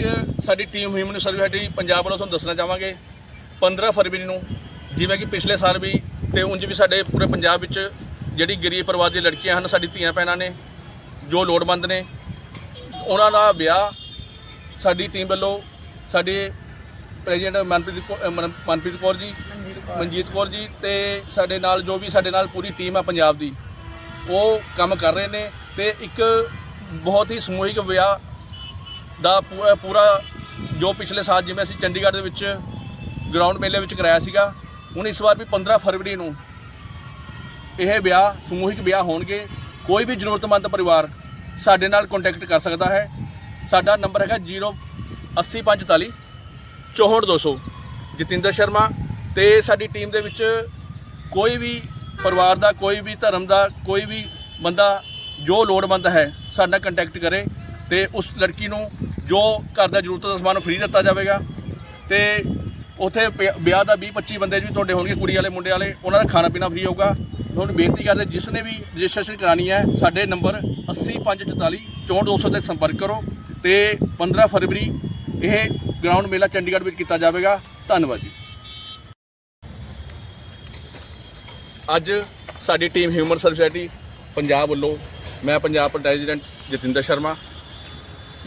ਇੱਕ ਸਾਡੀ team human service Punjab ਵੱਲੋਂ ਤੁਹਾਨੂੰ ਦੱਸਣਾ ਚਾਹਾਂਗੇ। 15 ਫਰਵਰੀ ਨੂੰ ਜਿਵੇਂ ਕਿ ਪਿਛਲੇ ਸਾਲ ਵੀ ਤੇ ਉਂਝ ਵੀ ਸਾਡੇ ਪੂਰੇ ਪੰਜਾਬ ਵਿੱਚ ਜਿਹੜੀ ਗਰੀਬ ਪਰਿਵਾਰ ਦੀਆਂ ਲੜਕੀਆਂ ਹਨ ਸਾਡੀ ਧੀਆਂ ਭੈਣਾਂ ਨੇ ਜੋ ਲੋੜਵੰਦ ਨੇ ਉਹਨਾਂ ਦਾ ਵਿਆਹ ਸਾਡੀ ਟੀਮ ਵੱਲੋਂ ਸਾਡੇ ਪ੍ਰੈਜ਼ੀਡੈਂਟ ਮਨਪ੍ਰੀਤ ਮਨਪ੍ਰੀਤ ਕੌਰ ਜੀ ਮਨਜੀਤ ਕੌਰ ਜੀ ਤੇ ਸਾਡੇ ਨਾਲ ਜੋ ਵੀ ਸਾਡੇ ਨਾਲ ਪੂਰੀ ਟੀਮ ਆ ਪੰਜਾਬ ਦੀ ਉਹ ਕੰਮ ਕਰ ਰਹੇ ਨੇ ਤੇ ਇੱਕ ਬਹੁਤ ਹੀ ਸਮੂਹਿਕ ਵਿਆਹ ਦਾ ਪੂਰਾ ਪੂਰਾ ਜੋ ਪਿਛਲੇ ਸਾਲ ਜਿਵੇਂ ਅਸੀਂ ਚੰਡੀਗੜ੍ਹ ਦੇ ਵਿੱਚ ਗਰਾਊਂਡ ਮੇਲੇ ਵਿੱਚ ਕਰਾਇਆ ਸੀਗਾ, ਹੁਣ ਇਸ ਵਾਰ ਵੀ 15 ਫਰਵਰੀ ਨੂੰ ਇਹ ਵਿਆਹ, ਸਮੂਹਿਕ ਵਿਆਹ ਹੋਣਗੇ। ਕੋਈ ਵੀ ਜ਼ਰੂਰਤਮੰਦ ਪਰਿਵਾਰ ਸਾਡੇ ਨਾਲ ਕੰਟੈਕਟ ਕਰ ਸਕਦਾ ਹੈ। ਸਾਡਾ ਨੰਬਰ ਹੈਗਾ 08045 64200 ਜਤਿੰਦਰ ਸ਼ਰਮਾ ਤੇ ਸਾਡੀ ਟੀਮ ਦੇ ਵਿੱਚ ਕੋਈ ਵੀ ਪਰਿਵਾਰ ਦਾ, ਕੋਈ ਵੀ ਧਰਮ ਦਾ, ਕੋਈ ਵੀ ਬੰਦਾ ਜੋ ਲੋੜਵੰਦ ਹੈ, ਸਾਡਾ ਕੰਟੈਕਟ ਕਰੇ। ਤੇ ਉਸ ਲੜਕੀ ਨੂੰ ਜੋ ਘਰ ਦਾ ਜ਼ਰੂਰਤ ਦਾ ਸਮਾਨ ਫ੍ਰੀ ਦਿੱਤਾ ਜਾਵੇਗਾ। ਤੇ ਉਥੇ ਵਿਆਹ ਦਾ 20 25 ਬੰਦੇ ਵੀ ਤੁਹਾਡੇ ਹੋਣਗੇ, ਕੁੜੀ ਵਾਲੇ, ਮੁੰਡੇ ਵਾਲੇ, ਉਹਨਾਂ ਦਾ ਖਾਣਾ ਪੀਣਾ ਫ੍ਰੀ ਹੋਊਗਾ। ਤੁਹਾਨੂੰ ਬੇਨਤੀ ਕਰਦੇ, ਜਿਸ ਨੇ ਵੀ ਰਜਿਸਟ੍ਰੇਸ਼ਨ ਕਰਾਣੀ ਹੈ, ਸਾਡੇ ਨੰਬਰ 80544 64200 ਤੇ ਸੰਪਰਕ ਕਰੋ ਤੇ 15 ਫਰਵਰੀ ਇਹ ਗਰਾਊਂਡ ਮੇਲਾ ਚੰਡੀਗੜ੍ਹ ਵਿੱਚ ਕੀਤਾ ਜਾਵੇਗਾ। ਧੰਨਵਾਦ ਜੀ। ਅੱਜ ਸਾਡੀ ਟੀਮ ਹਿਊਮਨ ਸਰਵਿਸਿਟੀ ਪੰਜਾਬ ਵੱਲੋਂ, ਮੈਂ ਪੰਜਾਬ ਪ੍ਰੈਜ਼ੀਡੈਂਟ ਜਤਿੰਦਰ ਸ਼ਰਮਾ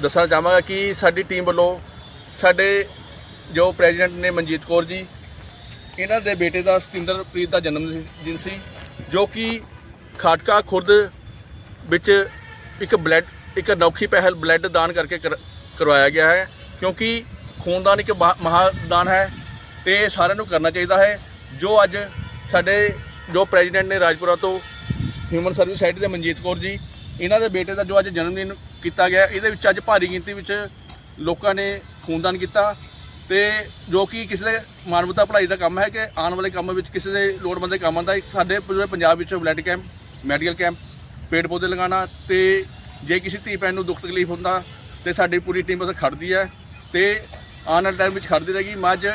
ਦੱਸਣਾ ਚਾਹਾਂਗਾ ਕਿ ਸਾਡੀ ਟੀਮ ਵੱਲੋਂ ਸਾਡੇ ਜੋ ਪ੍ਰੈਜ਼ੀਡੈਂਟ ਨੇ ਮਨਜੀਤ ਕੌਰ ਜੀ, ਇਹਨਾਂ ਦੇ ਬੇਟੇ ਦਾ ਸਤਿੰਦਰਪ੍ਰੀਤ ਦਾ ਜਨਮ ਦਿਨ ਸੀ ਜੋ ਕਿ ਖਾਟਕਾ ਖੁਰਦ ਵਿੱਚ ਇੱਕ ਬਲੱਡ ਇੱਕ ਅਨੋਖੀ ਪਹਿਲ ਬਲੱਡ ਦਾਨ ਕਰਕੇ ਕਰ- ਕਰਵਾਇਆ ਗਿਆ ਹੈ, ਕਿਉਂਕਿ ਖੂਨਦਾਨ ਇੱਕ ਮਹਾ- ਮਹਾਦਾਨ ਹੈ, ਤੇ ਸਾਰਿਆਂ ਨੂੰ ਕਰਨਾ ਚਾਹੀਦਾ ਹੈ, ਜੋ ਅੱਜ ਸਾਡੇ ਜੋ ਪ੍ਰੈਜ਼ੀਡੈਂਟ ਨੇ ਰਾਜਪੁਰਾ ਤੋਂ ਹਿਊਮਨ ਸਰਵਿਸ ਸੋਸਾਇਟੀ ਦੇ ਮਨਜੀਤ ਕੌਰ ਜੀ ਇਹਨਾਂ ਦੇ ਬੇਟੇ ਦਾ ਜੋ ਅੱਜ ਜਨਮ ਦਿਨ ਕੀਤਾ ਗਿਆ, ਇਹਦੇ ਵਿੱਚ ਅੱਜ ਭਾਰੀ ਗਿਣਤੀ ਵਿੱਚ ਲੋਕਾਂ ਨੇ ਖੂਨਦਾਨ ਕੀਤਾ ਤੇ ਜੋ ਕਿ ਕਿਸੇ ਦੇ ਮਾਨਵਤਾ ਭਲਾਈ ਦਾ ਕੰਮ ਹੈ ਕਿ ਆਉਣ ਵਾਲੇ ਕੰਮ ਵਿੱਚ ਕਿਸੇ ਦੇ ਲੋੜਵੰਦ ਦੇ ਕੰਮ ਆਉਂਦਾ ਸਾਡੇ ਪੂਰੇ ਪੰਜਾਬ ਵਿੱਚ ਬਲੱਡ ਕੈਂਪ, ਮੈਡੀਕਲ ਕੈਂਪ, ਪੇੜ ਪੌਦੇ ਲਗਾਉਣਾ ਤੇ ਜੇ ਕਿਸੇ ਧੀ ਭੈਣ ਨੂੰ ਦੁੱਖ ਤਕਲੀਫ ਹੁੰਦਾ ਤੇ ਸਾਡੀ ਪੂਰੀ ਟੀਮ ਉੱਥੇ ਖੜਦੀ ਹੈ ਤੇ ਆਉਣ ਵਾਲੇ ਟਾਈਮ ਵਿੱਚ ਖੜਦੀ ਰਹੇਗੀ। ਮੈਂ ਅੱਜ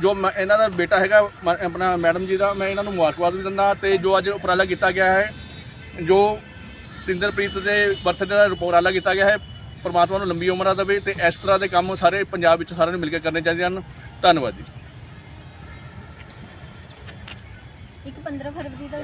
ਜੋ ਮੈਂ- ਇਹਨਾਂ ਦਾ ਬੇਟਾ ਹੈਗਾ, ਮ- ਆਪਣਾ ਮੈਡਮ ਜੀ ਦਾ, ਮੈਂ ਇਹਨਾਂ ਨੂੰ ਮੁਬਾਰਕਬਾਦ ਵੀ ਦਿੰਦਾ ਤੇ ਜੋ ਅੱਜ ਉਪਰਾਲਾ ਕੀਤਾ ਗਿਆ ਹੈ, ਜੋ ਸਤਿੰਦਰਪ੍ਰੀਤ ਦੇ ਬਰਥਡੇ ਦਾ ਉਪਰਾਲਾ ਕੀਤਾ ਗਿਆ ਹੈ। ਪਰਮਾਤਮਾ ਨੂੰ ਲੰਬੀ ਉਮਰਾਂ ਦੇਵੇ ਤੇ ਇਸ ਤਰ੍ਹਾਂ ਦੇ ਕੰਮ ਸਾਰੇ ਪੰਜਾਬ ਵਿੱਚ ਸਾਰਿਆਂ ਨੂੰ ਮਿਲ ਕੇ ਕਰਨੇ ਚਾਹੀਦੇ ਹਨ। ਧੰਨਵਾਦ ਜੀ। ਇੱਕ 15 ਫਰਵਰੀ ਦਾ